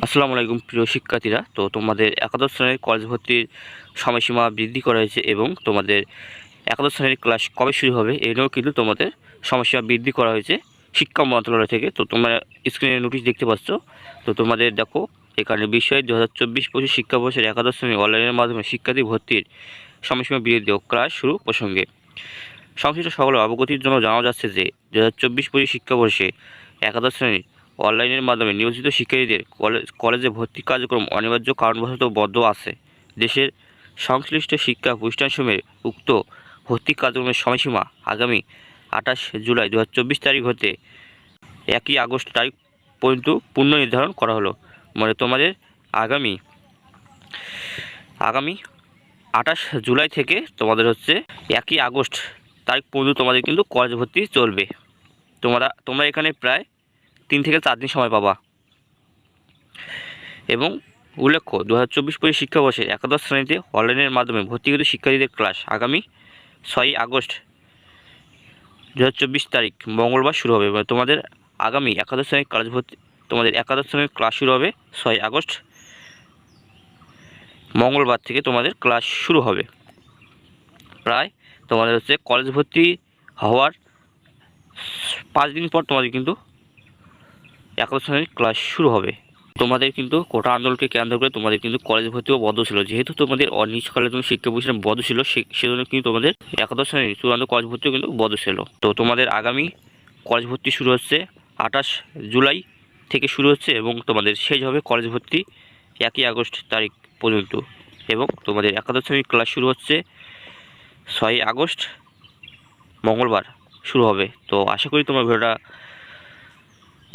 আসসালামু আলাইকুম প্রিয় শিক্ষার্থীরা। তো তোমাদের একাদশ শ্রেণির কলেজ ভর্তির সময়সীমা বৃদ্ধি করা হয়েছে এবং তোমাদের একাদশ শ্রেণির ক্লাস কবে শুরু হবে নিয়েও কিন্তু তোমাদের সময়সীমা বৃদ্ধি করা হয়েছে শিক্ষা মন্ত্রণালয় থেকে। তো তোমরা স্ক্রিনে নোটিশ দেখতে পাচ্ছ। তো তোমাদের দেখো, এখানে বিষয় দু হাজার চব্বিশ পঁচিশ শিক্ষাবর্ষের একাদশ শ্রেণি অনলাইনের মাধ্যমে শিক্ষার্থী ভর্তির সময়সীমা বৃদ্ধি ও ক্লাস শুরু প্রসঙ্গে। সংশ্লিষ্ট সকলের অবগতির জন্য জানা যাচ্ছে যে দু হাজার চব্বিশ পঁচিশ শিক্ষাবর্ষে একাদশ শ্রেণির অনলাইনের মাধ্যমে নিয়োজিত শিক্ষার্থীদের কলেজ কলেজে ভর্তি কার্যক্রম অনিবার্য কারণবশত বদ্ধ আছে। দেশের সংশ্লিষ্ট শিক্ষা প্রতিষ্ঠানসমূহের উক্ত ভর্তি কার্যক্রমের সময়সীমা আগামী আঠাশ জুলাই দু হাজার চব্বিশ তারিখ হতে একই আগস্ট তারিখ পর্যন্ত পুনঃ নির্ধারণ করা হলো। মানে তোমাদের আগামী আগামী আঠাশ জুলাই থেকে তোমাদের হচ্ছে একই আগস্ট তারিখ পর্যন্ত তোমাদের কিন্তু কলেজ ভর্তি চলবে। তোমরা তোমরা এখানে প্রায় তিন থেকে চার দিন সময় পাবা। এবং উল্লেখ্য দু হাজার চব্বিশ পঁচিশ শিক্ষাবর্ষে একাদশ শ্রেণীতে অনলাইনের মাধ্যমে ভর্তিকৃত শিক্ষার্থীদের ক্লাস আগামী ছয়ই আগস্ট দু হাজার চব্বিশ তারিখ মঙ্গলবার শুরু হবে। তোমাদের আগামী একাদশ শ্রেণির কলেজ ভর্তি তোমাদের একাদশ শ্রেণির ক্লাস শুরু হবে ছয় আগস্ট। মঙ্গলবার থেকে তোমাদের ক্লাস শুরু হবে। প্রায় তোমাদের হচ্ছে কলেজ ভর্তি হওয়ার পাঁচ দিন পর তোমাদের কিন্তু একাদশ শ্রেণির ক্লাস শুরু হবে। তোমাদের কিন্তু কোটা আন্দোলনকে কেন্দ্র করে তোমাদের কিন্তু কলেজ ভর্তিও বন্ধ ছিল। যেহেতু তোমাদের অনিষ্কালে তুমি শিক্ষা প্রতিষ্ঠান বন্ধ ছিল সেজন্য কিন্তু তোমাদের একাদশ শ্রেণির চূড়ান্ত কলেজ ভর্তিও কিন্তু বন্ধ ছিল। তো তোমাদের আগামী কলেজ ভর্তি শুরু হচ্ছে আঠাশ জুলাই থেকে শুরু হচ্ছে এবং তোমাদের শেষ হবে কলেজ ভর্তি একই আগস্ট তারিখ পর্যন্ত। এবং তোমাদের একাদশ শ্রেণির ক্লাস শুরু হচ্ছে ছয়ই আগস্ট, মঙ্গলবার শুরু হবে। তো আশা করি তোমার ভিডিওটা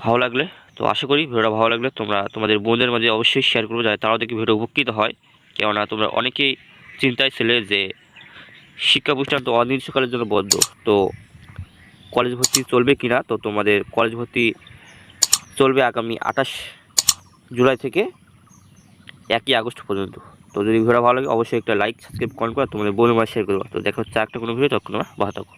ভালো লাগলে, তো আশা করি ভিডিওটা ভালো লাগলে তোমরা তোমাদের বোনদের মাঝে অবশ্যই শেয়ার করবে যাতে তারাও দেখে ভিডিও উপকৃত হয়। কেননা তোমরা অনেকেই চিন্তায় ছিলে যে শিক্ষা প্রতিষ্ঠান তো অনির্দিষ্টকালের জন্য বদ্ধ, তো কলেজ ভর্তি চলবে কি না তো তোমাদের কলেজ ভর্তি চলবে আগামী আঠাশ জুলাই থেকে একই আগস্ট পর্যন্ত। তো যদি ভিডিও ভালো লাগে, অবশ্যই একটা লাইক সাবস্ক্রাইব কমেন্ট করে তোমাদের মাঝে শেয়ার করবে। তো দেখা হচ্ছে একটা কোনো ভিডিও তখন তোমরা ভালো থাকো।